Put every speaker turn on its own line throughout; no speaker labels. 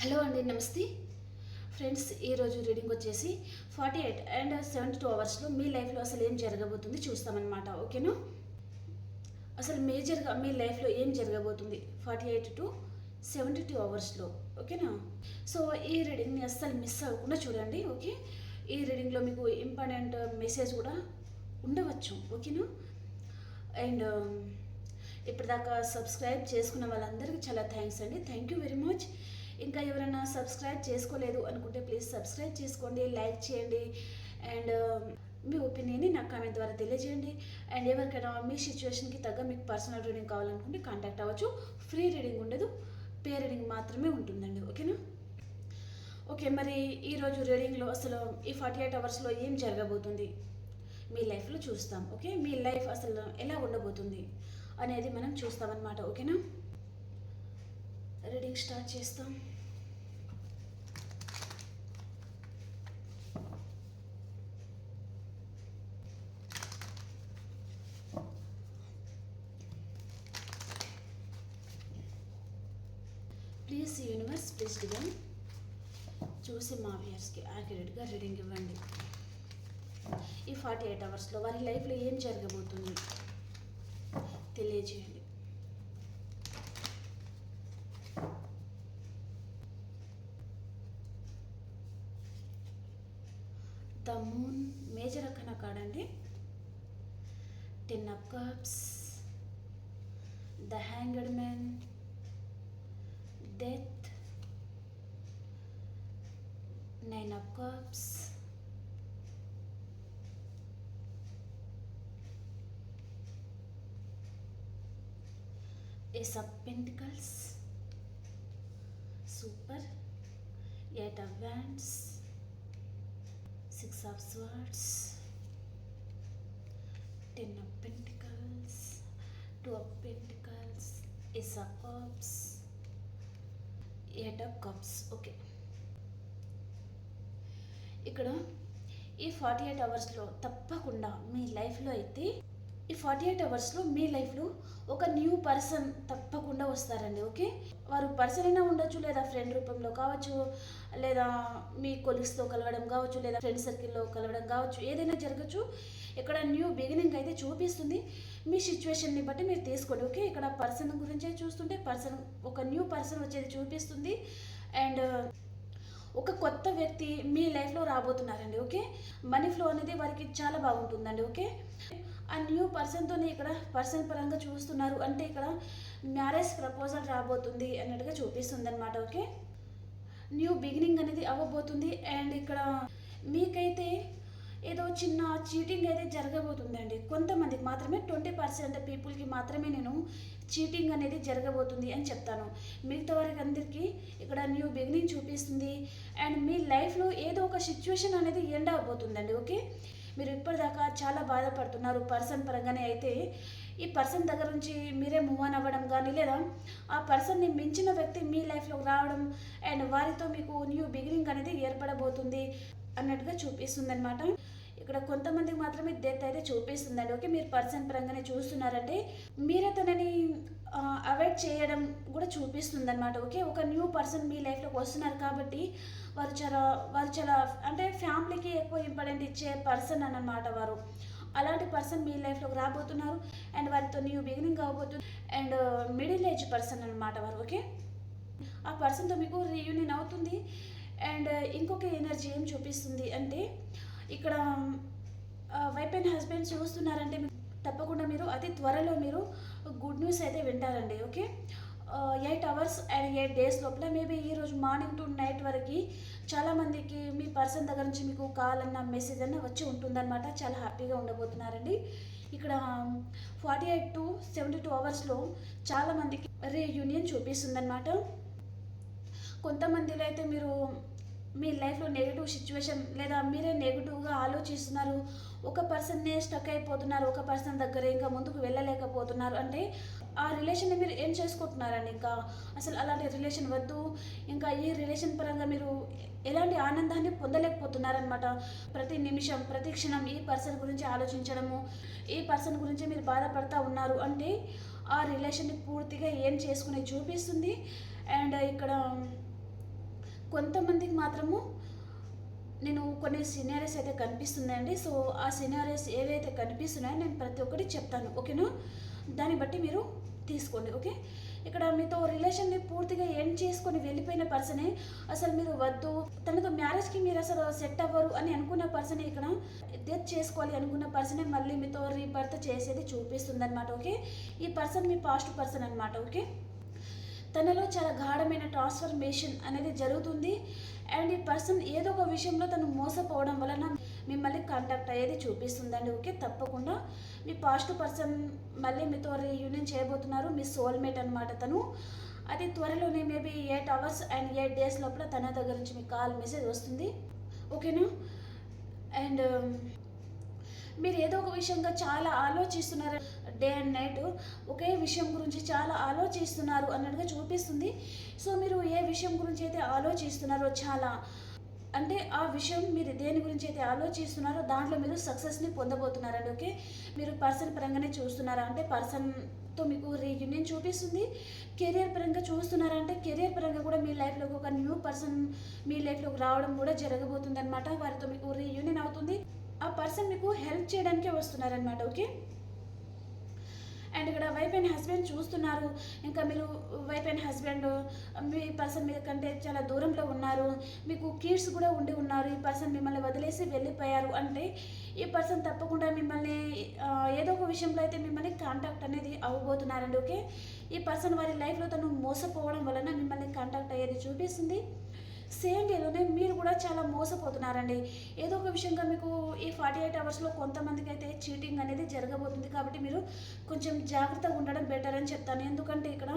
Hello అండి నమస్తే. Friends ఈరోజు రీడింగ్ వచ్చేసి forty eight and seventy two అవర్స్లో మీ లైఫ్లో అసలు ఏం జరగబోతుంది చూస్తామన్నమాట ఓకేనా? అసలు మేజర్గా మీ లైఫ్లో ఏం జరగబోతుంది forty eight to seventy two అవర్స్లో ఓకేనా? సో ఈ రీడింగ్ని అస్సలు మిస్ అవ్వకుండా చూడండి ఓకే? ఈ రీడింగ్లో మీకు ఇంపార్టెంట్ మెసేజ్ కూడా ఉండవచ్చు ఓకేనా? అండ్ ఇప్పటిదాకా సబ్స్క్రైబ్ చేసుకున్న వాళ్ళందరికీ చాలా థ్యాంక్స్ అండి. Thank you very much. ఇంకా ఎవరైనా సబ్స్క్రైబ్ చేసుకోలేదు అనుకుంటే ప్లీజ్ సబ్స్క్రైబ్ చేసుకోండి లైక్ చేయండి. అండ్ um, మీ ఒపీనియన్ని నాకు కామెంట్ ద్వారా తెలియజేయండి. అండ్ ఎవరికైనా మీ సిచ్యువేషన్కి తగ్గ మీకు పర్సనల్ రీడింగ్ కావాలనుకుంటే కాంటాక్ట్ అవ్వచ్చు. ఫ్రీ రీడింగ్ ఉండదు. పే రీడింగ్ మాత్రమే ఉంటుందండి. ఓకేనా ఓకే మరి ఈరోజు రీడింగ్లో అసలు ఈ ఫార్టీ ఎయిట్ అవర్స్లో ఏం జరగబోతుంది? మీ లైఫ్లో చూస్తాం. ఓకే మీ లైఫ్ అసలు ఎలా ఉండబోతుంది? అనేది మనం చూస్తామన్నమాట. ఓకేనా రీడింగ్ స్టార్ట్ చేస్తాం. ప్లీజ్ యూనివర్స్ ప్లీజ్ చూసి మా వ్యూయర్స్కి యాక్యురేట్గా రీడింగ్ ఇవ్వండి. ఈ ఫార్టీ ఎయిట్ అవర్స్లో వారి లైఫ్లో ఏం జరగబోతుంది? తెలియజేయండి. The moon major Akkanna కాడండి. Ten of cups the hanged man death nine of cups Ace of Pentacles, super eight of wands six of swords ten of pentacles two of pentacles ace of cups eight of cups okay ఇక్కడ ఈ forty eight అవర్స్లో తప్పకుండా మీ లైఫ్లో అయితే ఈ forty eight అవర్స్లో మీ లైఫ్లో ఒక న్యూ పర్సన్ తప్పకుండా వస్తారండి ఓకే వారు పర్సన్ అయినా ఉండొచ్చు లేదా ఫ్రెండ్ రూపంలో కావచ్చు లేదా మీ కొలీగ్స్తో కలవడం కావచ్చు లేదా ఫ్రెండ్ సర్కిల్లో కలవడం కావచ్చు ఏదైనా జరగచ్చు. ఇక్కడ న్యూ బిగినింగ్ అయితే చూపిస్తుంది. మీ సిచ్యువేషన్ని బట్టి మీరు తీసుకోండి ఓకే ఇక్కడ పర్సన్ గురించే చూస్తుంటే పర్సన్ ఒక న్యూ పర్సన్ వచ్చేది చూపిస్తుంది. అండ్ ఒక కొత్త వ్యక్తి మీ లైఫ్లో రాబోతున్నారండి ఓకే మనీ ఫ్లో అనేది వారికి చాలా బాగుంటుందండి ఓకే ఆ న్యూ పర్సన్తోనే ఇక్కడ పర్సన్ పరంగా చూస్తున్నారు. అంటే ఇక్కడ మ్యారేజ్ ప్రపోజల్ రాబోతుంది అన్నట్టుగా చూపిస్తుంది అనమాట ఓకే న్యూ బిగినింగ్ అనేది అవ్వబోతుంది. అండ్ ఇక్కడ మీకైతే ఏదో చిన్న చీటింగ్ అయితే జరగబోతుందండి. కొంతమందికి మాత్రమే ట్వంటీ పర్సెంట్ పీపుల్కి మాత్రమే నేను చీటింగ్ అనేది జరగబోతుంది అని చెప్తాను. మిగతా వారికి అందరికీ ఇక్కడ న్యూ బిగినింగ్ చూపిస్తుంది. అండ్ మీ లైఫ్లో ఏదో ఒక సిచ్యువేషన్ అనేది ఎండ్ అవ్వబోతుందండి ఓకే మీరు ఇప్పటిదాకా చాలా బాధపడుతున్నారు. పర్సన్ పరంగానే అయితే ఈ పర్సన్ దగ్గర నుంచి మీరే మూవ్ ఆన్ అవ్వడం కానీ లేదా ఆ పర్సన్ని మించిన వ్యక్తి మీ లైఫ్లో రావడం అండ్ వారితో మీకు న్యూ బిగినింగ్ అనేది ఏర్పడబోతుంది అన్నట్టుగా చూపిస్తుంది అనమాట ఇక్కడ కొంతమందికి మాత్రమే డెత్ అయితే చూపిస్తుందండి. ఓకే మీరు పర్సన్ పరంగానే చూస్తున్నారంటే మీరే తనని అవాయిడ్ చేయడం కూడా చూపిస్తుంది అనమాట ఓకే ఒక న్యూ పర్సన్ మీ లైఫ్లోకి వస్తున్నారు కాబట్టి వారు చాలా వారు చాలా అంటే ఫ్యామిలీకి ఎక్కువ ఇంపార్టెంట్ ఇచ్చే పర్సన్ అన్నమాట వారు. అలాంటి పర్సన్ మీ లైఫ్లోకి రాబోతున్నారు అండ్ వారితో న్యూ బిగినింగ్ అవబోతుంది అండ్ మిడిల్ ఏజ్ పర్సన్ అనమాట వారు. ఓకే ఆ పర్సన్తో మీకు రీయూనియన్ అవుతుంది. అండ్ uh, ఇంకొక ఎనర్జీ ఏం చూపిస్తుంది అంటే ఇక్కడ వైఫ్ అండ్ హస్బెండ్ చూస్తున్నారంటే తప్పకుండా మీరు అతి త్వరలో మీరు గుడ్ న్యూస్ అయితే వింటారండి okay? Eight hours and eight days లోపల మేబీ ఈరోజు మార్నింగ్ టు నైట్ వరకు చాలామందికి మీ పర్సన్ దగ్గర నుంచి మీకు కాల్ అన్న మెసేజ్ అన్న వచ్చి ఉంటుందన్నమాట. చాలా హ్యాపీగా ఉండబోతున్నారండి. ఇక్కడ forty eight to seventy two అవర్స్లో చాలామందికి రీయూనియన్ చూపిస్తుందన్నమాట. కొంతమందిలో అయితే మీరు మీ లైఫ్లో నెగిటివ్ సిచ్యువేషన్ లేదా మీరే నెగిటివ్గా ఆలోచిస్తున్నారు ఒక పర్సన్నే స్టక్ అయిపోతున్నారు ఒక పర్సన్ దగ్గర ఇంకా ముందుకు వెళ్ళలేకపోతున్నారు అంటే ఆ రిలేషన్ని మీరు ఏం చేసుకుంటున్నారని ఇంకా? అసలు అలాంటి రిలేషన్ వద్దు ఇంకా ఈ రిలేషన్ పరంగా మీరు ఎలాంటి ఆనందాన్ని పొందలేకపోతున్నారనమాట ప్రతి నిమిషం ప్రతి క్షణం ఈ పర్సన్ గురించి ఆలోచించడము ఈ పర్సన్ గురించి మీరు బాధపడతా ఉన్నారు అంటే ఆ రిలేషన్ని పూర్తిగా ఏం చేసుకునే చూపిస్తుంది? అండ్ ఇక్కడ కొంతమందికి మాత్రము నేను కొన్ని సినారీస్ అయితే కనిపిస్తుందండి సో ఆ సినారీస్ ఏవైతే కనిపిస్తున్నాయో నేను ప్రతి ఒక్కటి చెప్తాను. ఓకేనా? దాన్ని బట్టి మీరు తీసుకోండి. ఓకే? ఇక్కడ మీతో రిలేషన్ని పూర్తిగా ఎండ్ చేసుకొని వెళ్ళిపోయిన పర్సనే అసలు మీరు వద్దు. తనతో మ్యారేజ్కి మీరు అసలు సెట్ అవ్వరు అని అనుకున్న పర్సనే ఇక్కడ డెత్ చేసుకోవాలి అనుకున్న పర్సనే మళ్ళీ మీతో రీబర్త్ చేసేది చూపిస్తుంది అనమాట ఓకే? ఈ పర్సన్ మీ పాస్ట్ పర్సన్ అనమాట ఓకే? తనలో చాలా గాఢమైన ట్రాన్స్ఫర్మేషన్ అనేది జరుగుతుంది. అండ్ ఈ పర్సన్ ఏదో ఒక విషయంలో తను మోసపోవడం వలన మిమ్మల్ని కాంటాక్ట్ అయ్యేది చూపిస్తుందండి. ఓకే తప్పకుండా. మీ పాస్ట్ పర్సన్ మళ్ళీ మీతో రీయూనియన్ చేయబోతున్నారు. మీ సోల్మేట్ అనమాట తను. అది త్వరలోనే maybe eight hours and eight days లోపల తన దగ్గర నుంచి మీకు కాల్ మెసేజ్ వస్తుంది. ఓకేనా? అండ్ మీరు ఏదో ఒక విషయంగా చాలా ఆలోచిస్తున్నారు. డే అండ్ నైట్ ఒకే విషయం గురించి చాలా ఆలోచిస్తున్నారు అన్నట్టుగా చూపిస్తుంది. సో మీరు ఏ విషయం గురించి అయితే ఆలోచిస్తున్నారో చాలా అంటే ఆ విషయం మీరు దేని గురించి అయితే ఆలోచిస్తున్నారో దాంట్లో మీరు సక్సెస్ని పొందబోతున్నారండి ఓకే? మీరు పర్సన్ పరంగానే చూస్తున్నారా? అంటే పర్సన్తో మీకు రీయూనియన్ చూపిస్తుంది. కెరియర్ పరంగా చూస్తున్నారా? అంటే కెరియర్ పరంగా కూడా మీ లైఫ్లోకి ఒక న్యూ పర్సన్ మీ లైఫ్లోకి రావడం కూడా జరగబోతుంది అనమాట వారితో మీకు రీయూనియన్ అవుతుంది. ఆ పర్సన్ మీకు హెల్ప్ చేయడానికే వస్తున్నారనమాట ఓకే? అండ్ ఇక్కడ వైఫ్ అండ్ హస్బెండ్ చూస్తున్నారు. ఇంకా మీరు వైఫ్ అండ్ హస్బెండ్ మీ పర్సన్ మీద కంటే చాలా దూరంలో ఉన్నారు. మీకు కిడ్స్ కూడా ఉండి ఉన్నారు. ఈ పర్సన్ మిమ్మల్ని వదిలేసి వెళ్ళిపోయారు అంటే ఈ పర్సన్ తప్పకుండా మిమ్మల్ని ఏదో ఒక విషయంలో అయితే మిమ్మల్ని కాంటాక్ట్ అనేది అవ్వబోతున్నారండి ఓకే? ఈ పర్సన్ వారి లైఫ్లో తను మోసపోవడం వలన మిమ్మల్ని కాంటాక్ట్ అయ్యేది చూపిస్తుంది. సేమ్ వేలోనే మీరు కూడా చాలా మోసపోతున్నారండి. ఏదో ఒక విషయంగా మీకు ఈ ఫార్టీ ఎయిట్ అవర్స్లో కొంతమందికి అయితే చీటింగ్ అనేది జరగబోతుంది కాబట్టి మీరు కొంచెం జాగ్రత్తగా ఉండడం బెటర్ అని చెప్తాను. ఎందుకంటే ఇక్కడ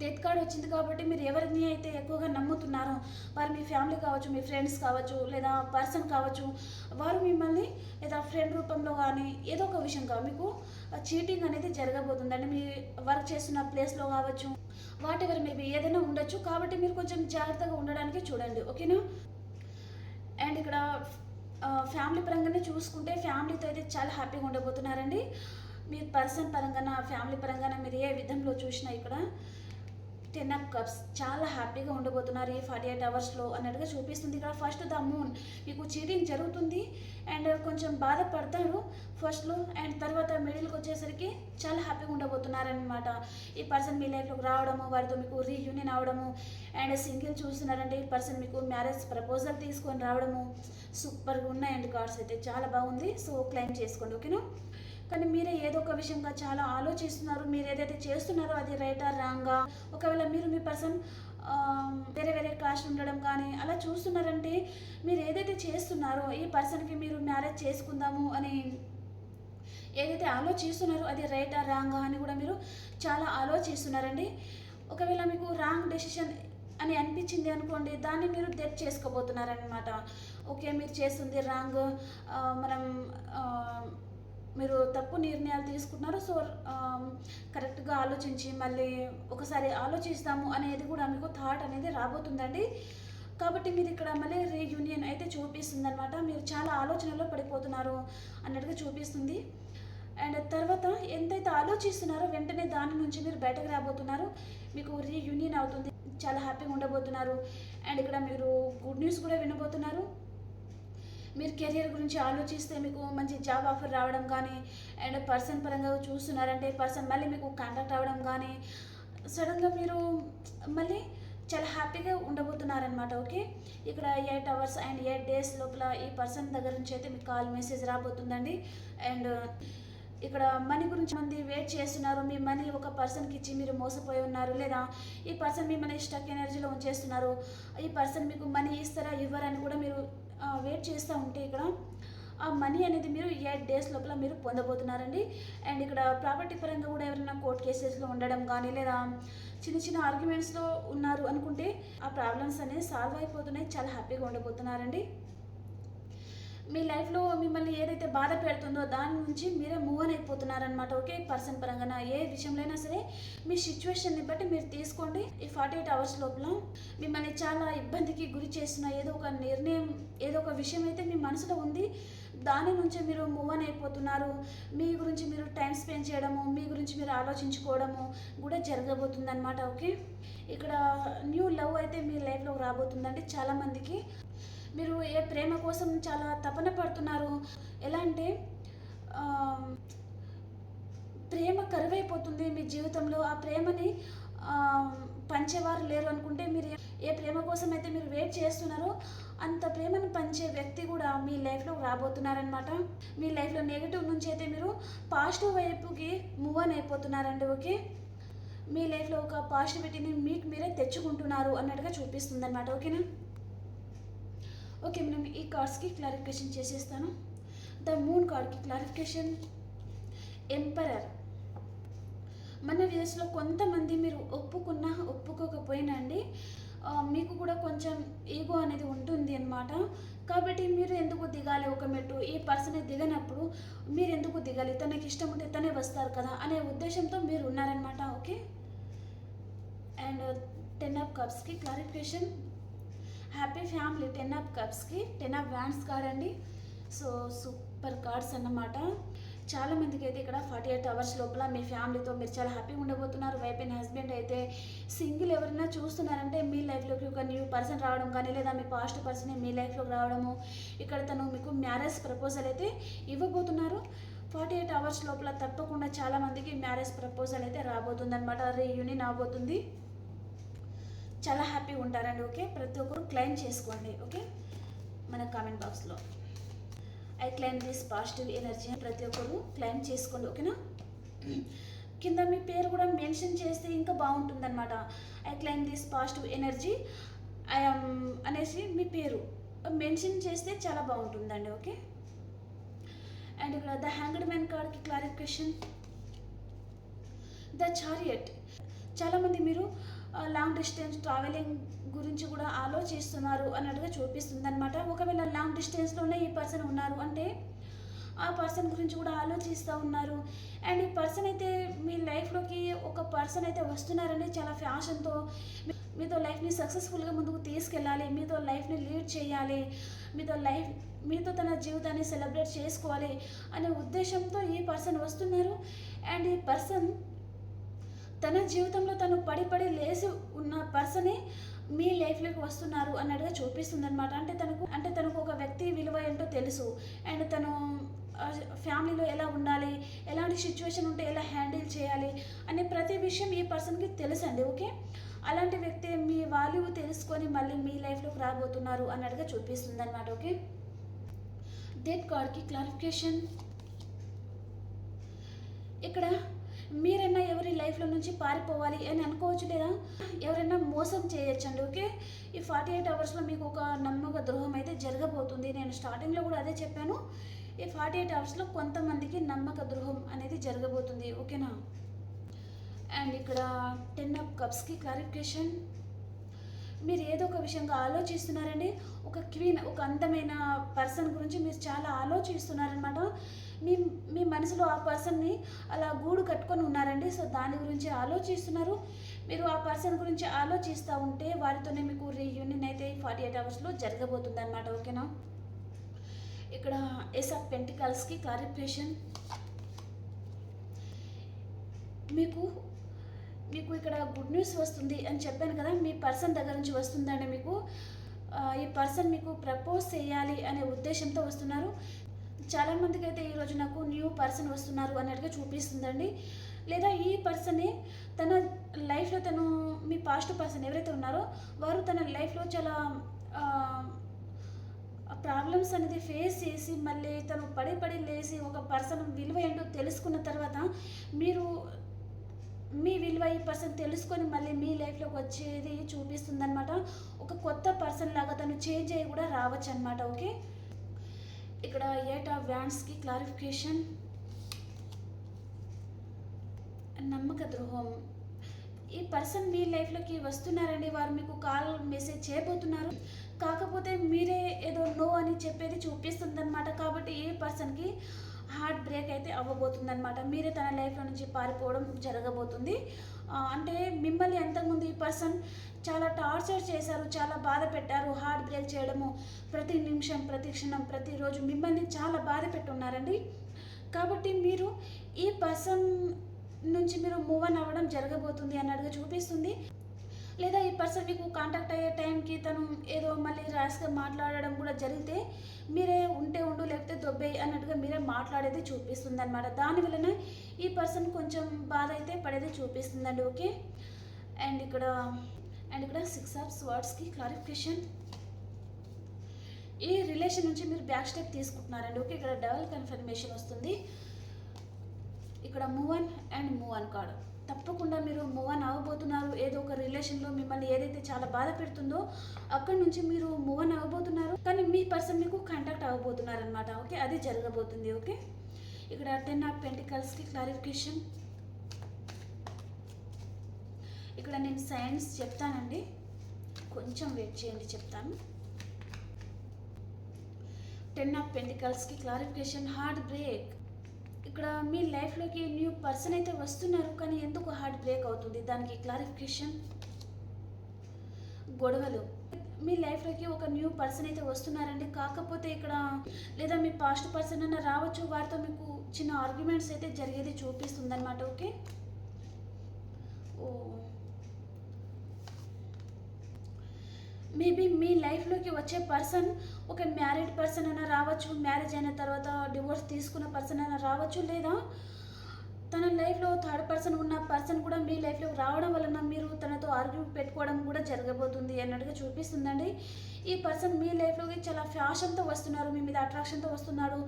డెత్ కార్డ్ వచ్చింది కాబట్టి మీరు ఎవరిని అయితే ఎక్కువగా నమ్ముతున్నారో వారు మీ ఫ్యామిలీ కావచ్చు మీ ఫ్రెండ్స్ కావచ్చు లేదా పర్సన్ కావచ్చు వారు మిమ్మల్ని లేదా ఫ్రెండ్ రూపంలో కానీ ఏదో ఒక విషయంగా మీకు చీటింగ్ అనేది జరగబోతుందండి. మీ వర్క్ చేస్తున్న ప్లేస్లో కావచ్చు వాట్ ఎవర్ మేబీ ఏదైనా ఉండొచ్చు. కాబట్టి మీరు కొంచెం జాగ్రత్తగా ఉండడానికి చూడండి. ఓకేనా? అండ్ ఇక్కడ ఫ్యామిలీ పరంగానే చూసుకుంటే ఫ్యామిలీతో అయితే చాలా హ్యాపీగా ఉండబోతున్నారండి. మీ పర్సన్ పరంగా ఫ్యామిలీ పరంగా మీరు ఏ విధంలో చూసినా ఇక్కడ టెన్ ఆఫ్ కప్స్. చాలా హ్యాపీగా ఉండబోతున్నారు ఈ ఫార్టీ ఎయిట్ అవర్స్లో అన్నట్టుగా చూపిస్తుంది. ఇక్కడ ఫస్ట్ ద మూన్ మీకు చీటింగ్ జరుగుతుంది. అండ్ కొంచెం బాధపడతారు ఫస్ట్లో అండ్ తర్వాత మిడిల్కి వచ్చేసరికి చాలా హ్యాపీగా ఉండబోతున్నారనమాట ఈ పర్సన్ మీ లైఫ్లోకి రావడము వారితో మీకు రీయూనియన్ అవడము అండ్ సింగిల్ చూస్తున్నారంటే ఈ పర్సన్ మీకు మ్యారేజ్ ప్రపోజల్ తీసుకొని రావడము. సూపర్గా ఉన్నాయండి కార్డ్స్ అయితే. చాలా బాగుంది. సో క్లైమ్ చేసుకోండి. ఓకేనా? కానీ మీరే ఏదో ఒక విషయంగా చాలా ఆలోచిస్తున్నారు. మీరు ఏదైతే చేస్తున్నారో అది రైటా రాంగా ఒకవేళ మీరు మీ పర్సన్ వేరే వేరే క్లాస్ ఉండడం కానీ అలా చూస్తున్నారంటే మీరు ఏదైతే చేస్తున్నారో ఈ పర్సన్కి మీరు మ్యారేజ్ చేసుకుందాము అని ఏదైతే ఆలోచిస్తున్నారో అది రైటా రాంగా అని కూడా మీరు చాలా ఆలోచిస్తున్నారండి. ఒకవేళ మీకు రాంగ్ డెసిషన్ అని అనిపించింది అనుకోండి దాన్ని మీరు డెత్ చేసుకోబోతున్నారనమాట ఓకే మీరు చేస్తుంది రాంగ్ మనం మీరు తప్పు నిర్ణయాలు తీసుకుంటున్నారు సో కరెక్ట్గా ఆలోచించి మళ్ళీ ఒకసారి ఆలోచిస్తాము అనేది కూడా మీకు థాట్ అనేది రాబోతుందండి. కాబట్టి మీరు ఇక్కడ మళ్ళీ రీయూనియన్ అయితే చూపిస్తుంది అనమాట మీరు చాలా ఆలోచనలో పడిపోతున్నారు అన్నట్టుగా చూపిస్తుంది. అండ్ తర్వాత ఎంతైతే ఆలోచిస్తున్నారో వెంటనే దాని నుంచి మీరు బయటకు రాబోతున్నారు. మీకు రీయూనియన్ అవుతుంది. చాలా హ్యాపీగా ఉండబోతున్నారు. అండ్ ఇక్కడ మీరు గుడ్ న్యూస్ కూడా వినబోతున్నారు. మీరు కెరియర్ గురించి ఆలోచిస్తే మీకు మంచి జాబ్ ఆఫర్ రావడం కానీ అండ్ పర్సన్ పరంగా చూస్తున్నారంటే పర్సన్ మళ్ళీ మీకు కాంటాక్ట్ అవ్వడం కానీ సడన్గా మీరు మళ్ళీ చాలా హ్యాపీగా ఉండబోతున్నారనమాట ఓకే? ఇక్కడ eight hours and eight days లోపల ఈ పర్సన్ దగ్గర నుంచి అయితే మీకు కాల్ మెసేజ్ రాబోతుందండి. అండ్ ఇక్కడ మనీ గురించి మంది వెయిట్ చేస్తున్నారు. మీ మనీ ఒక పర్సన్కి ఇచ్చి మీరు మోసపోయి ఉన్నారు. లేదా ఈ పర్సన్ మిమ్మల్ని స్టక్ ఎనర్జీలో ఉంచేస్తున్నారు. ఈ పర్సన్ మీకు మనీ ఇస్తారా ఇవ్వరని కూడా మీరు వెయిట్ చేస్తూ ఉంటే ఇక్కడ ఆ మనీ అనేది మీరు ఎయిట్ డేస్ లోపల మీరు పొందబోతున్నారండి. అండ్ ఇక్కడ ప్రాపర్టీ పరంగా కూడా ఎవరైనా కోర్ట్ కేసెస్లో ఉండడం కానీ లేదా చిన్న చిన్న ఆర్గ్యుమెంట్స్లో ఉన్నారు అనుకుంటే ఆ ప్రాబ్లమ్స్ అనేది సాల్వ్ అయిపోతున్నాయి. చాలా హ్యాపీగా ఉండబోతున్నారండి. మీ లైఫ్లో మిమ్మల్ని ఏదైతే బాధ పెడుతుందో దాని నుంచి మీరే మూవ్ అని అయిపోతున్నారనమాట ఓకే పర్సన్ పరంగా ఏ విషయంలో అయినా సరే మీ సిచ్యువేషన్ని బట్టి మీరు తీసుకోండి. ఈ ఫార్టీ ఎయిట్ అవర్స్ లోపల మిమ్మల్ని చాలా ఇబ్బందికి గురి చేసిన ఏదో ఒక నిర్ణయం ఏదో ఒక విషయం అయితే మీ మనసులో ఉంది. దాని నుంచి మీరు మూవ్ అని అయిపోతున్నారు. మీ గురించి మీరు టైం స్పెండ్ చేయడము మీ గురించి మీరు ఆలోచించుకోవడము కూడా జరగబోతుంది అనమాట ఓకే ఇక్కడ న్యూ లవ్ అయితే మీ లైఫ్లో రాబోతుందండి చాలామందికి. మీరు ఏ ప్రేమ కోసం చాలా తపన పడుతున్నారు? ఎలా అంటే ప్రేమ కరువైపోతుంది మీ జీవితంలో. ఆ ప్రేమని పంచేవారు లేరు అనుకుంటే మీరు ఏ- ప్రేమ కోసం అయితే మీరు వెయిట్ చేస్తున్నారో అంత ప్రేమను పంచే వ్యక్తి కూడా మీ లైఫ్లో రాబోతున్నారనమాట మీ లైఫ్లో నెగిటివ్ నుంచి అయితే మీరు పాజిటివ్ వైపుకి మూవ్ అని అయిపోతున్నారండి ఓకే? మీ లైఫ్లో ఒక పాజిటివిటీని మీకు మీరే తెచ్చుకుంటున్నారు అన్నట్టుగా చూపిస్తుంది అనమాట ఓకేనా? ఓకే మనం ఈ కార్డ్స్కి క్లారిఫికేషన్ చేసేస్తాను. ద మూన్ కార్డ్కి క్లారిఫికేషన్ ఎంపరర్ మన వ్యూస్లో కొంతమంది మీరు ఒప్పుకున్నా ఒప్పుకోకపోయినా అండి మీకు కూడా కొంచెం ఈగో అనేది ఉంటుంది అనమాట కాబట్టి మీరు ఎందుకు దిగాలి ఒక మెట్టు? ఈ పర్సన్ దిగనప్పుడు మీరు ఎందుకు దిగాలి? తనకి ఇష్టం ఉంటే తనే వస్తారు కదా అనే ఉద్దేశంతో మీరు ఉన్నారనమాట okay? And ten of కప్స్కి clarification happy family. Ten of కప్స్కి ten of wands card అండి సో సూపర్ కార్డ్స్ అన్నమాట. చాలా మందికి అయితే ఇక్కడ ఫార్టీ ఎయిట్ అవర్స్ లోపల మీ ఫ్యామిలీతో మీరు చాలా హ్యాపీగా ఉండబోతున్నారు. వైఫ్ అండ్ హస్బెండ్ అయితే సింగిల్ ఎవరైనా చూస్తున్నారంటే మీ లైఫ్లోకి ఒక న్యూ పర్సన్ రావడం కానీ లేదా మీ పాస్ట్ పర్సన్ మీ లైఫ్లోకి రావడము ఇక్కడ తను మీకు మ్యారేజ్ ప్రపోజల్ అయితే ఇవ్వబోతున్నారు. ఫార్టీ ఎయిట్ అవర్స్ లోపల తప్పకుండా చాలా మందికి మ్యారేజ్ ప్రపోజల్ అయితే రాబోతుంది అనమాట రీయూనియన్ అవబోతుంది. చాలా హ్యాపీగా ఉంటారండి ఓకే ప్రతి ఒక్కరు క్లైమ్ చేసుకోండి ఓకే మన కామెంట్ బాక్స్లో I claim this positive energy అని ప్రతి ఒక్కరు క్లైమ్ చేసుకోండి ఓకేనా కింద మీ పేరు కూడా మెన్షన్ చేస్తే ఇంకా బాగుంటుందన్నమాట. I claim this positive energy I'm అనేసి మీ పేరు మెన్షన్ చేస్తే చాలా బాగుంటుందండి ఓకే అండ్ ఇక్కడ ద హ్యాంగ్డ్ మ్యాన్ కార్డ్కి క్లారిఫికేషన్ ద చారియట్ చాలామంది మీరు లాంగ్ డిస్టెన్స్ ట్రావెలింగ్ గురించి కూడా ఆలోచిస్తున్నారు అన్నట్టుగా చూపిస్తుంది అనమాట ఒకవేళ లాంగ్ డిస్టెన్స్లోనే ఈ పర్సన్ ఉన్నారు అంటే ఆ పర్సన్ గురించి కూడా ఆలోచిస్తూ ఉన్నారు. అండ్ ఈ పర్సన్ అయితే మీ లైఫ్లోకి ఒక పర్సన్ అయితే వస్తున్నారని చాలా ఫ్యాషన్తో మీతో లైఫ్ని సక్సెస్ఫుల్గా ముందుకు తీసుకెళ్ళాలి మీతో లైఫ్ని లీడ్ చేయాలి మీతో లైఫ్ మీతో తన జీవితాన్ని సెలబ్రేట్ చేసుకోవాలి అనే ఉద్దేశంతో ఈ పర్సన్ వస్తున్నారు. అండ్ ఈ పర్సన్ తన జీవితంలో తను పడి పడి లేచి ఉన్న పర్సనే మీ లైఫ్లోకి వస్తున్నారు అన్నట్టుగా చూపిస్తుంది అనమాట అంటే తనకు అంటే తనకు ఒక వ్యక్తి విలువ ఏంటో తెలుసు. అండ్ తను ఫ్యామిలీలో ఎలా ఉండాలి ఎలాంటి సిచ్యువేషన్ ఉంటే ఎలా హ్యాండిల్ చేయాలి అనే ప్రతి విషయం ఈ పర్సన్కి తెలుసండి ఓకే? అలాంటి వ్యక్తి మీ వాల్యూ తెలుసుకొని మళ్ళీ మీ లైఫ్లోకి రాబోతున్నారు అన్నట్టుగా చూపిస్తుంది అనమాట ఓకే? డెట్ కార్డ్కి క్లారిఫికేషన్. ఇక్కడ మీరైనా ఎవరి లైఫ్లో నుంచి పారిపోవాలి అని అనుకోవచ్చు లేదా? ఎవరైనా మోసం చేయొచ్చండి ఓకే? ఈ ఫార్టీ ఎయిట్ అవర్స్లో మీకు ఒక నమ్మక ద్రోహం అయితే జరగబోతుంది. నేను స్టార్టింగ్లో కూడా అదే చెప్పాను. ఈ ఫార్టీ ఎయిట్ అవర్స్లో కొంతమందికి నమ్మక ద్రోహం అనేది జరగబోతుంది ఓకేనా? అండ్ ఇక్కడ టెన్ ఆఫ్ కప్స్కి క్లారిఫికేషన్ మీరు ఏదో ఒక విషయంగా ఆలోచిస్తున్నారండి? ఒక క్వీన్ ఒక అందమైన పర్సన్ గురించి మీరు చాలా ఆలోచిస్తున్నారనమాట మీ మీ మనసులో ఆ పర్సన్ని అలా గూడు కట్టుకొని ఉన్నారండి. సో దాని గురించి ఆలోచిస్తున్నారు. మీరు ఆ పర్సన్ గురించి ఆలోచిస్తూ ఉంటే వారితోనే మీకు రీయూనియన్ అయితే ఫార్టీ ఎయిట్ అవర్స్లో జరగబోతుంది అనమాట ఓకేనా? ఇక్కడ ఎస్ ఆఫ్ పెంటికల్స్కి క్లారిఫికేషన్ మీకు మీకు ఇక్కడ గుడ్ న్యూస్ వస్తుంది అని చెప్పాను కదా మీ పర్సన్ దగ్గర నుంచి వస్తుందండి మీకు. ఈ పర్సన్ మీకు ప్రపోజ్ చేయాలి అనే ఉద్దేశంతో వస్తున్నారు. చాలామందికి అయితే ఈరోజు నాకు న్యూ పర్సన్ వస్తున్నారు అన్నట్టుగా చూపిస్తుందండి. లేదా ఈ పర్సనే తన లైఫ్లో తను మీ పాస్ట్ పర్సన్ ఎవరైతే ఉన్నారో వారు తన లైఫ్లో చాలా ప్రాబ్లమ్స్ అనేది ఫేస్ చేసి మళ్ళీ తను పడి పడి లేచి ఒక పర్సన్ విలువ ఏంటో తెలుసుకున్న తర్వాత మీరు మీ విలువ ఈ పర్సన్ తెలుసుకొని మళ్ళీ మీ లైఫ్లోకి వచ్చేది చూపిస్తుందనమాట ఒక కొత్త పర్సన్ లాగా తను చేంజ్ అయ్యి కూడా రావచ్చు అనమాట ఓకే ఇక్కడ ఎయిట్ ఆఫ్ వ్యాండ్స్కి క్లారిఫికేషన్ నమ్మక ద్రోహం. ఈ పర్సన్ మీ లైఫ్లోకి వస్తున్నారండి వారు మీకు కాల్ మెసేజ్ చేయబోతున్నారు. కాకపోతే మీరే ఏదో నో అని చెప్పేది చూపిస్తుందనమాట కాబట్టి ఈ పర్సన్కి హార్ట్ బ్రేక్ అయితే అవ్వబోతుంది అనమాట మీరే తన లైఫ్లో నుంచి పారిపోవడం జరగబోతుంది. అంటే మిమ్మల్ని అంతకుముందు ఈ పర్సన్ చాలా టార్చర్ చేశారు చాలా బాధ పెట్టారు హార్ట్ బ్రేక్ చేయడము. ప్రతి నిమిషం ప్రతి క్షణం ప్రతిరోజు మిమ్మల్ని చాలా బాధ పెట్టున్నారండి. కాబట్టి మీరు ఈ పర్సన్ నుంచి మీరు మూవ్ అన్ అవ్వడం జరగబోతుంది అన్నట్టుగా చూపిస్తుంది. లేదా ఈ పర్సన్ మీకు కాంటాక్ట్ అయ్యే టైంకి తను ఏదో మళ్ళీ ర్యాష్గా మాట్లాడడం కూడా జరిగితే మీరే ఉంటే ఉండు లేకపోతే దొబ్బే అన్నట్టుగా మీరే మాట్లాడేది చూపిస్తుంది అనమాట దాని వలన ఈ పర్సన్ కొంచెం బాధ అయితే పడేది చూపిస్తుందండి ఓకే? అండ్ ఇక్కడ అండ్ ఇక్కడ సిక్స్ ఆఫ్ వర్డ్స్కి క్లారిఫికేషన్ ఈ రిలేషన్ నుంచి మీరు బ్యాక్ స్టెప్ తీసుకుంటున్నారండి ఓకే? ఇక్కడ డబల్ కన్ఫర్మేషన్ వస్తుంది. ఇక్కడ move and move on card తప్పకుండా మీరు మూవ్ ఆన్ అవ్వబోతున్నారు ఏదో ఒక రిలేషన్లో మిమ్మల్ని ఏదైతే చాలా బాధ పెడుతుందో అక్కడి నుంచి మీరు మూవ్ ఆన్ అవ్వబోతున్నారు కానీ మీ పర్సన్ మీకు కాంటాక్ట్ అవ్వబోతున్నారు అనమాట ఓకే అది జరగబోతుంది. ఓకే ఇక్కడ టెన్ ఆఫ్ పెంటికల్స్కి క్లారిఫికేషన్ ఇక్కడ నేను సైన్స్ చెప్తానండి. కొంచెం వెయిట్ చేయండి చెప్తాను. టెన్ ఆఫ్ పెంటికల్స్కి క్లారిఫికేషన్ హార్ట్ బ్రేక్ ఇక్కడ మీ లైఫ్లోకి న్యూ పర్సన్ అయితే వస్తున్నారు కానీ ఎందుకు హార్ట్ బ్రేక్ అవుతుంది? దానికి క్లారిఫికేషన్ గొడవలు. మీ లైఫ్లోకి ఒక న్యూ పర్సన్ అయితే వస్తున్నారండి. కాకపోతే ఇక్కడ లేదా మీ పాస్ట్ పర్సన్ అన్న రావచ్చు వారితో మీకు చిన్న ఆర్గ్యుమెంట్స్ అయితే జరిగేది చూపిస్తుంది అనమాట ఓకే ఓ మేబీ మీ లైఫ్లోకి వచ్చే పర్సన్ ఒక మ్యారీడ్ పర్సన్ అయినా రావచ్చు మ్యారేజ్ అయిన తర్వాత డివోర్స్ తీసుకున్న పర్సన్ అయినా రావచ్చు లేదా? తన లైఫ్లో థర్డ్ పర్సన్ ఉన్న పర్సన్ కూడా మీ లైఫ్లో రావడం వలన మీరు తనతో ఆర్గ్యూ పెట్టుకోవడం కూడా జరగబోతుంది అన్నట్టుగా చూపిస్తుందండి. ఈ పర్సన్ మీ లైఫ్లోకి చాలా ఫ్యాషన్తో వస్తున్నారు మీ మీద అట్రాక్షన్తో వస్తున్నారు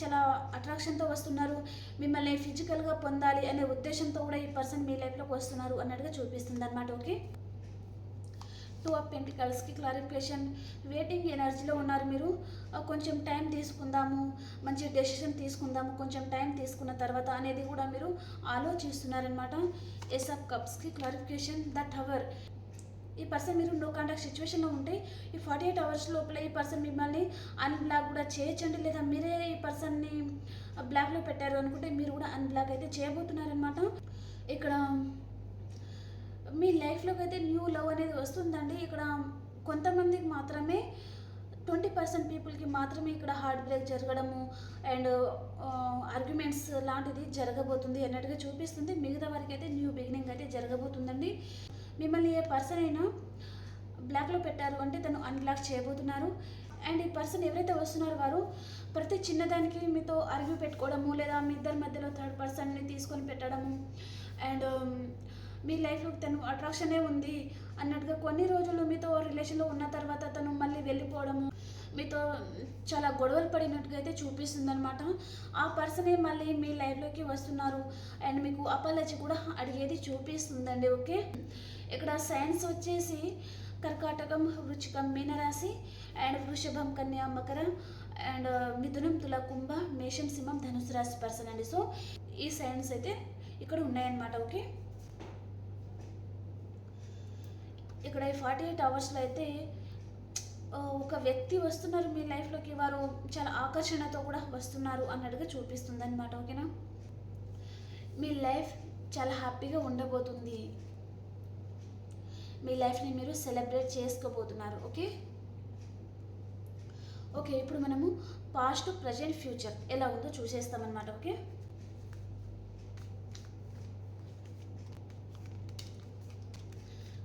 చాలా అట్రాక్షన్తో వస్తున్నారు మిమ్మల్ని ఫిజికల్గా పొందాలి అనే ఉద్దేశంతో కూడా ఈ పర్సన్ మీ లైఫ్లోకి వస్తున్నారు అన్నట్టుగా చూపిస్తుంది అనమాట ఓకే? టూ ఆఫ్ పెంటికల్స్కి క్లారిఫికేషన్ వెయిటింగ్ ఎనర్జీలో ఉన్నారు మీరు? కొంచెం టైం తీసుకుందాము మంచి డెసిషన్ తీసుకుందాము కొంచెం టైం తీసుకున్న తర్వాత అనేది కూడా మీరు ఆలోచిస్తున్నారనమాట ఎస్ ఆఫ్ కప్స్కి క్లారిఫికేషన్ దట్ అవర్ ఈ పర్సన్ మీరు నో కాంటాక్ట్ సిచ్యువేషన్లో ఉంటే ఈ ఫార్టీ ఎయిట్ అవర్స్ లోపల ఈ పర్సన్ మిమ్మల్ని అన్బ్లాక్ కూడా చేయొచ్చండి లేదా మీరే ఈ పర్సన్ని బ్లాక్లో పెట్టారు అనుకుంటే మీరు కూడా అన్బ్లాక్ అయితే చేయబోతున్నారనమాట ఇక్కడ మీ లైఫ్లోకి అయితే న్యూ లవ్ అనేది వస్తుందండి. ఇక్కడ కొంతమందికి మాత్రమే ట్వంటీ పర్సెంట్ పీపుల్కి మాత్రమే ఇక్కడ హార్ట్ బ్రేక్ జరగడము అండ్ ఆర్గ్యుమెంట్స్ లాంటిది జరగబోతుంది అన్నట్టుగా చూపిస్తుంది. మిగతా వారికి అయితే న్యూ బిగినింగ్ అయితే జరగబోతుందండి. మిమ్మల్ని ఏ పర్సన్ అయినా బ్లాక్లో పెట్టారు అంటే తను అన్బ్లాక్ చేయబోతున్నారు. అండ్ ఈ పర్సన్ ఎవరైతే వస్తున్నారో వారు ప్రతి చిన్నదానికి మీతో అరిగి పెట్టుకోవడము లేదా మీ ఇద్దరి మధ్యలో థర్డ్ పర్సన్ని తీసుకొని పెట్టడము. అండ్ మీ లైఫ్లో తను అట్రాక్షనే ఉంది అన్నట్టుగా కొన్ని రోజులు మీతో రిలేషన్లో ఉన్న తర్వాత తను మళ్ళీ వెళ్ళిపోవడము మీతో చాలా గొడవలు పడినట్టుగా అయితే చూపిస్తుంది అనమాట ఆ పర్సనే మళ్ళీ మీ లైఫ్లోకి వస్తున్నారు అండ్ మీకు అపాలజీ కూడా అడిగేది చూపిస్తుందండి ఓకే? ఇక్కడ సైన్స్ వచ్చేసి కర్కాటకం వృచ్చికం మీనరాశి అండ్ వృషభం కన్యా మకర అండ్ uh, మిథునం తుల కుంభ మేషం సింహం ధనుసు రాశి పర్సన్ అండి. సో ఈ సైన్స్ అయితే ఇక్కడ ఉన్నాయన్నమాట ఓకే? ఇక్కడ ఈ ఫార్టీ ఎయిట్ అవర్స్లో అయితే ఒక వ్యక్తి వస్తున్నారు మీ లైఫ్లోకి వారు చాలా ఆకర్షణతో కూడా వస్తున్నారు అన్నట్టుగా చూపిస్తుంది అనమాట ఓకేనా మీ లైఫ్ చాలా హ్యాపీగా ఉండబోతుంది. మీ లైఫ్ని మీరు సెలబ్రేట్ చేసుకోబోతున్నారు ఓకే ఓకే ఇప్పుడు మనము పాస్ట్ ప్రజెంట్ ఫ్యూచర్ ఎలా ఉందో చూసేస్తామన్నమాట ఓకే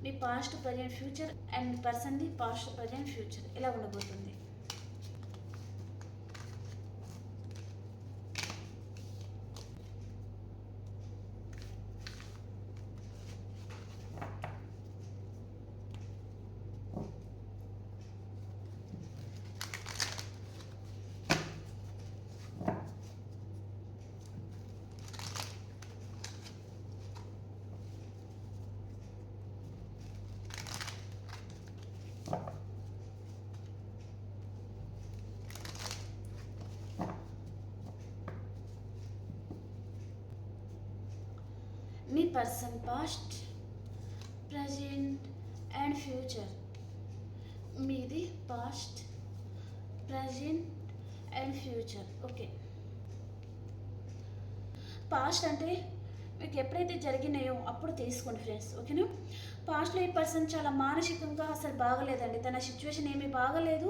మీ పాస్ట్ ప్రజెంట్ ఫ్యూచర్ అండ్ పర్సన్ది పాస్ట్ ప్రజెంట్ ఫ్యూచర్ ఇలా ఉండబోతుంది మీ person past present and future మీది past present and future okay past అంటే మీకు ఎప్పుడైతే జరిగినాయో అప్పుడు తీసుకోండి ఫ్రెండ్స్ ఓకేనా పాస్ట్లో ఈ పర్సన్ చాలా మానసికంగా అసలు బాగలేదండి. తన సిచ్యువేషన్ ఏమీ బాగలేదు.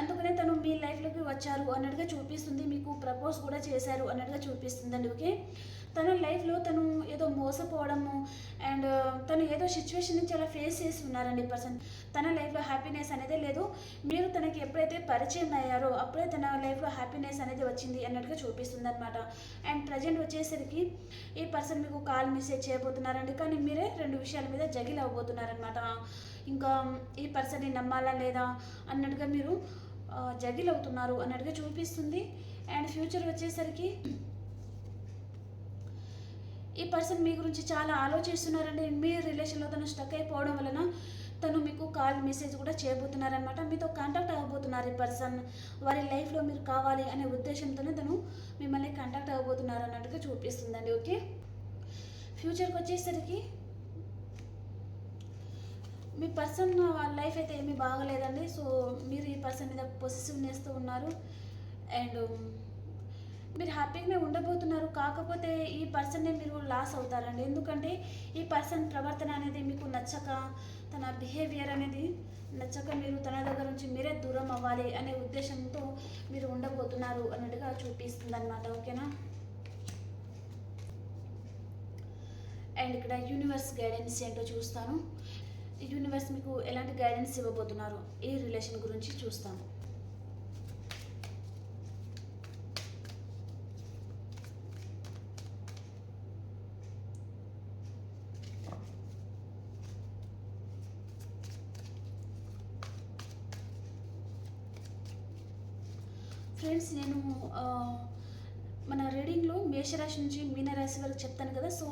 అందుకనే తను మీ లైఫ్లోకి వచ్చారు అన్నట్టుగా చూపిస్తుంది. మీ ప్రపోజ్ కూడా చేశారు అన్నట్టుగా చూపిస్తుందండి ఓకే? తన లైఫ్లో తను ఏదో మోసపోవడము అండ్ తను ఏదో సిచ్యువేషన్ నుంచి అలా ఫేస్ చేసి ఉన్నారండి పర్సన్ తన లైఫ్లో హ్యాపీనెస్ అనేది లేదు. మీరు తనకి ఎప్పుడైతే పరిచయం అయ్యారో అప్పుడే తన లైఫ్లో హ్యాపీనెస్ అనేది వచ్చింది అన్నట్టుగా చూపిస్తుంది అనమాట అండ్ ప్రజెంట్ వచ్చేసరికి ఈ పర్సన్ మీకు కాల్ మెసేజ్ చేయబోతున్నారండి కానీ మీరే రెండు విషయాల మీద జగిల్ అవ్వబోతున్నారనమాట ఇంకా ఈ పర్సన్ని నమ్మాలా లేదా అన్నట్టుగా మీరు జగిల్ అవుతున్నారు అన్నట్టుగా చూపిస్తుంది. అండ్ ఫ్యూచర్ వచ్చేసరికి ఈ పర్సన్ మీ గురించి చాలా ఆలోచిస్తున్నారండి. మీ రిలేషన్లో తను స్టక్ అయిపోవడం వలన తను మీకు కాల్ మెసేజ్ కూడా చేయబోతున్నారనమాట మీతో కాంటాక్ట్ అవ్వబోతున్నారు ఈ పర్సన్. వారి లైఫ్లో మీరు కావాలి అనే ఉద్దేశంతోనే తను మిమ్మల్ని కాంటాక్ట్ అవ్వబోతున్నారు అన్నట్టుగా చూపిస్తుందండి. ఓకే? ఫ్యూచర్కి వచ్చేసరికి మీ పర్సన్ లైఫ్ అయితే ఏమీ బాగలేదండి. సో మీరు ఈ పర్సన్ మీద పొసిసివ్నెస్తో ఉన్నారు. అండ్ మీరు హ్యాపీగానే ఉండబోతున్నారు. కాకపోతే ఈ పర్సన్నే మీరు లాస్ అవుతారండి. ఎందుకంటే ఈ పర్సన్ ప్రవర్తన అనేది మీకు నచ్చక తన బిహేవియర్ అనేది నచ్చక మీరు తన దగ్గర నుంచి మీరే దూరం అవ్వాలి అనే ఉద్దేశంతో మీరు ఉండబోతున్నారు అన్నట్టుగా చూపిస్తుంది అనమాట ఓకేనా? అండ్ ఇక్కడ యూనివర్స్ గైడెన్స్ ఏంటో చూస్తాను. యూనివర్స్ మీకు ఎలాంటి గైడెన్స్ ఇవ్వబోతున్నారు? ఈ రిలేషన్ గురించి చూస్తాను. ఫ్రెండ్స్ నేను మన రీడింగ్లో మేషరాశి నుంచి మీనరాశి వరకు చెప్తాను కదా. సో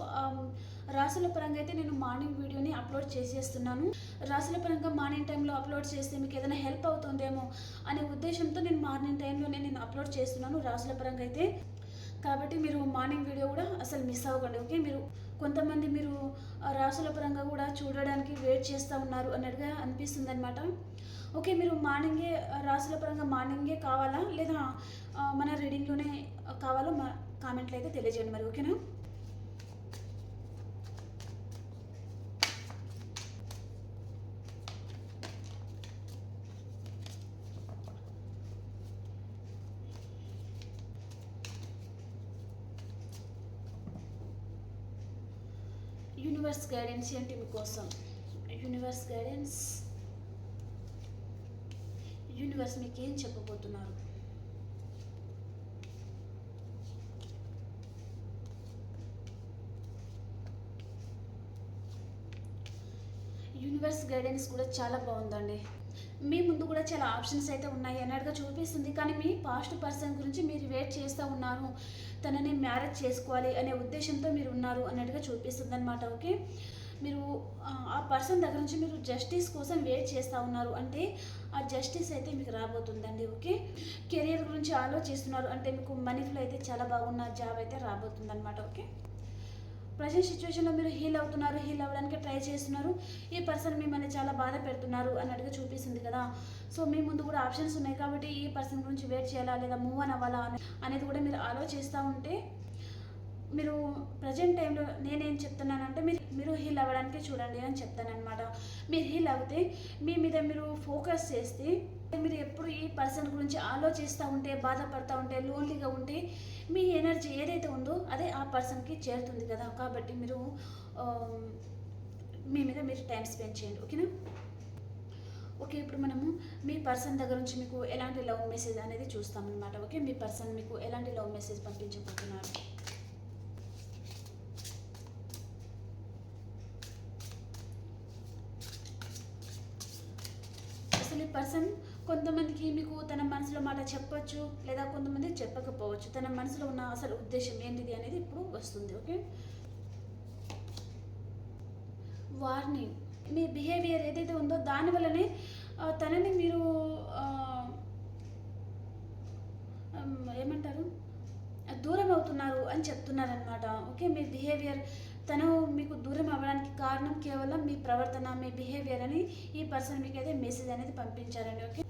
రాసుల రాశుల పరంగా అయితే నేను మార్నింగ్ వీడియోని అప్లోడ్ చేసేస్తున్నాను. రాశుల పరంగా మార్నింగ్ టైంలో అప్లోడ్ చేస్తే మీకు ఏదైనా హెల్ప్ అవుతుందేమో అనే ఉద్దేశంతో నేను మార్నింగ్ టైంలోనే నేను అప్లోడ్ చేస్తున్నాను రాశుల పరంగా అయితే. కాబట్టి మీరు మార్నింగ్ వీడియో కూడా అసలు మిస్ అవ్వకండి ఓకే మీరు కొంతమంది మీరు రాసుల పరంగా కూడా చూడడానికి వెయిట్ చేస్తూ ఉన్నారు అన్నట్టుగా అనిపిస్తుంది అనమాట ఓకే మీరు మార్నింగే రాసుల పరంగా మార్నింగే కావాలా? లేదా మన రీడింగ్లోనే కావాలో? మా కామెంట్లో అయితే తెలియజేయండి మరి ఓకేనా? యూనివర్స్ గైడెన్స్ ఏంటి మీకోసం? యూనివర్స్ గైడెన్స్ యూనివర్స్ మీకు ఏం చెప్పబోతున్నారు? యూనివర్స్ గైడెన్స్ కూడా చాలా బాగుందండి. మీ ముందు కూడా చాలా ఆప్షన్స్ అయితే ఉన్నాయి అన్నట్టుగా చూపిస్తుంది. కానీ మీ పాస్ట్ పర్సన్ గురించి మీరు వెయిట్ చేస్తూ ఉన్నారు. తనని మ్యారేజ్ చేసుకోవాలి అనే ఉద్దేశంతో మీరు ఉన్నారు అన్నట్టుగా చూపిస్తుంది అనమాట ఓకే? మీరు ఆ, పర్సన్ దగ్గర నుంచి మీరు జస్టిస్ కోసం వెయిట్ చేస్తూ ఉన్నారు. అంటే ఆ జస్టిస్ అయితే మీకు రాబోతుందండి ఓకే? కెరియర్ గురించి ఆలోచిస్తున్నారు. అంటే మీకు మనీ ఫ్లో అయితే చాలా బాగున్న జాబ్ అయితే రాబోతుంది అనమాట ఓకే? ప్రజెంట్ సిచ్యువేషన్లో మీరు హీల్ అవుతున్నారు హీల్ అవ్వడానికి ట్రై చేస్తున్నారు. ఈ పర్సన్ మిమ్మల్ని చాలా బాధ పెడుతున్నారు అన్నట్టుగా చూపిస్తుంది కదా. సో మీ ముందు కూడా ఆప్షన్స్ ఉన్నాయి కాబట్టి ఈ పర్సన్ గురించి వెయిట్ చేయాలా లేదా మూవ్ అని అవ్వాలా అనేది కూడా మీరు ఆలోచిస్తూ ఉంటే మీరు ప్రజెంట్ టైంలో నేనేం చెప్తున్నానంటే మీరు మీరు హీల్ అవ్వడానికి చూడండి అని చెప్తానన్నమాట. మీరు హీల్ అవుతే మీ మీద మీరు ఫోకస్ చేస్తే మీరు ఎప్పుడు ఈ పర్సన్ గురించి ఆలోచిస్తూ ఉంటే బాధపడుతూ ఉంటే లోన్లీగా ఉంటే మీ ఎనర్జీ ఏదైతే ఉందో అదే ఆ పర్సన్కి చేరుతుంది కదా. కాబట్టి మీరు మీ మీద మీరు టైం స్పెండ్ చేయండి. ఓకేనా? ఓకే ఇప్పుడు మనము మీ పర్సన్ దగ్గర నుంచి మీకు ఎలాంటి లవ్ మెసేజ్ అనేది చూస్తామన్నమాట. ఓకే మీ పర్సన్ మీకు ఎలాంటి లవ్ మెసేజ్ పంపించబోతున్నారు? అసలు పర్సన్ కొంతమందికి మీకు తన మనసులో మాట చెప్పొచ్చు లేదా కొంతమంది చెప్పకపోవచ్చు. తన మనసులో ఉన్న అసలు ఉద్దేశం ఏంటిది అనేది ఇప్పుడు వస్తుంది ఓకే? వార్నింగ్ మీ బిహేవియర్ ఏదైతే ఉందో దానివల్లనే తనని మీరు ఏమంటారు? దూరం అవుతున్నారు అని చెప్తున్నారనమాట ఓకే? మీ బిహేవియర్ తను మీకు దూరం అవ్వడానికి కారణం కేవలం మీ ప్రవర్తన మీ బిహేవియర్ అని ఈ పర్సన్ మీకు అయితే మెసేజ్ అనేది పంపించారండి ఓకే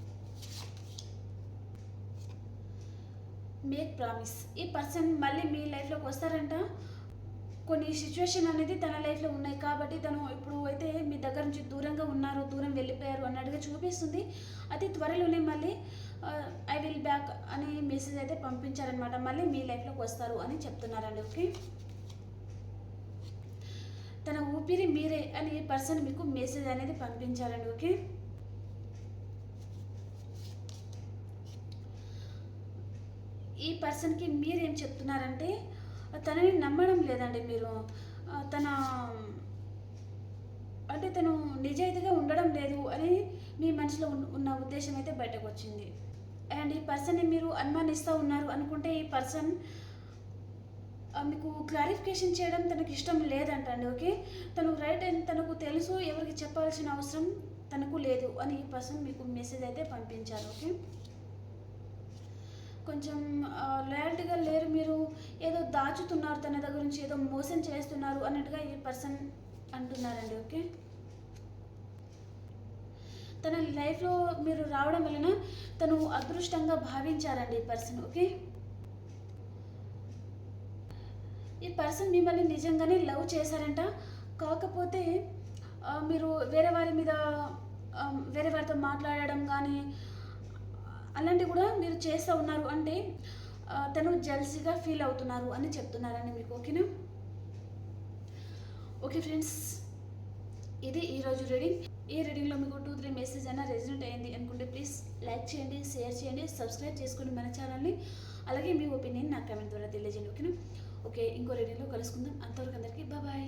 మేక్ ప్రామిస్ ఈ పర్సన్ మళ్ళీ మీ లైఫ్లోకి వస్తారంట. కొన్ని సిచ్యువేషన్ అనేది తన లైఫ్లో ఉన్నాయి కాబట్టి తను ఇప్పుడు అయితే మీ దగ్గర నుంచి దూరంగా ఉన్నారు దూరం వెళ్ళిపోయారు అన్నట్టుగా చూపిస్తుంది. అతి త్వరలోనే మళ్ళీ ఐ విల్ బ్యాక్ అనే మెసేజ్ అయితే పంపించారనమాట మళ్ళీ మీ లైఫ్లోకి వస్తారు అని చెప్తున్నారండి ఓకే తన ఊపిరి మీరే అని ఈ పర్సన్ మీకు మెసేజ్ అనేది పంపించాలండి ఓకే? ఈ పర్సన్కి మీరేం చెప్తున్నారంటే తనని నమ్మడం లేదండి మీరు. తన అంటే తను నిజాయితీగా ఉండడం లేదు అని మీ మనసులో ఉన్న- ఉద్దేశం అయితే బయటకు వచ్చింది. అండ్ ఈ పర్సన్ని మీరు అనుమానిస్తూ ఉన్నారు అనుకుంటే ఈ పర్సన్ మీకు క్లారిఫికేషన్ చేయడం తనకు ఇష్టం లేదంటండి ఓకే? తను రైట్ అని తనకు తెలుసు ఎవరికి చెప్పాల్సిన అవసరం తనకు లేదు అని ఈ పర్సన్ మీకు మెసేజ్ అయితే పంపించారు ఓకే? కొంచెం లాయల్టీగా లేరు మీరు ఏదో దాచుతున్నారు తన దగ్గర నుంచి ఏదో మోసం చేస్తున్నారు అన్నట్టుగా ఈ పర్సన్ అంటున్నారండి ఓకే? తన లైఫ్లో మీరు రావడం వలన తను అదృష్టంగా భావించారండి ఈ పర్సన్ ఓకే? ఈ పర్సన్ మిమ్మల్ని నిజంగానే లవ్ చేశారంట? కాకపోతే మీరు వేరే వారి మీద వేరే వారితో మాట్లాడడం కానీ అలాంటివి కూడా మీరు చేస్తూ ఉన్నారు అంటే తను జల్సీగా ఫీల్ అవుతున్నారు అని చెప్తున్నారని మీకు ఓకేనా? ఓకే ఫ్రెండ్స్ ఇది ఈరోజు రీడింగ్. ఈ రీడింగ్లో మీకు టూ త్రీ మెసేజ్ అయినా రెజినెంట్ అయింది అనుకుంటే ప్లీజ్ లైక్ చేయండి షేర్ చేయండి సబ్స్క్రైబ్ చేసుకోండి మన ఛానల్ని అలాగే మీ ఒపీనియన్ నా కమెంట్ ద్వారా తెలియజేయండి ఓకేనా? ఓకే ఇంకో రీడింగ్లో కలుసుకుందాం. అంతవరకు అందరికీ బాయ్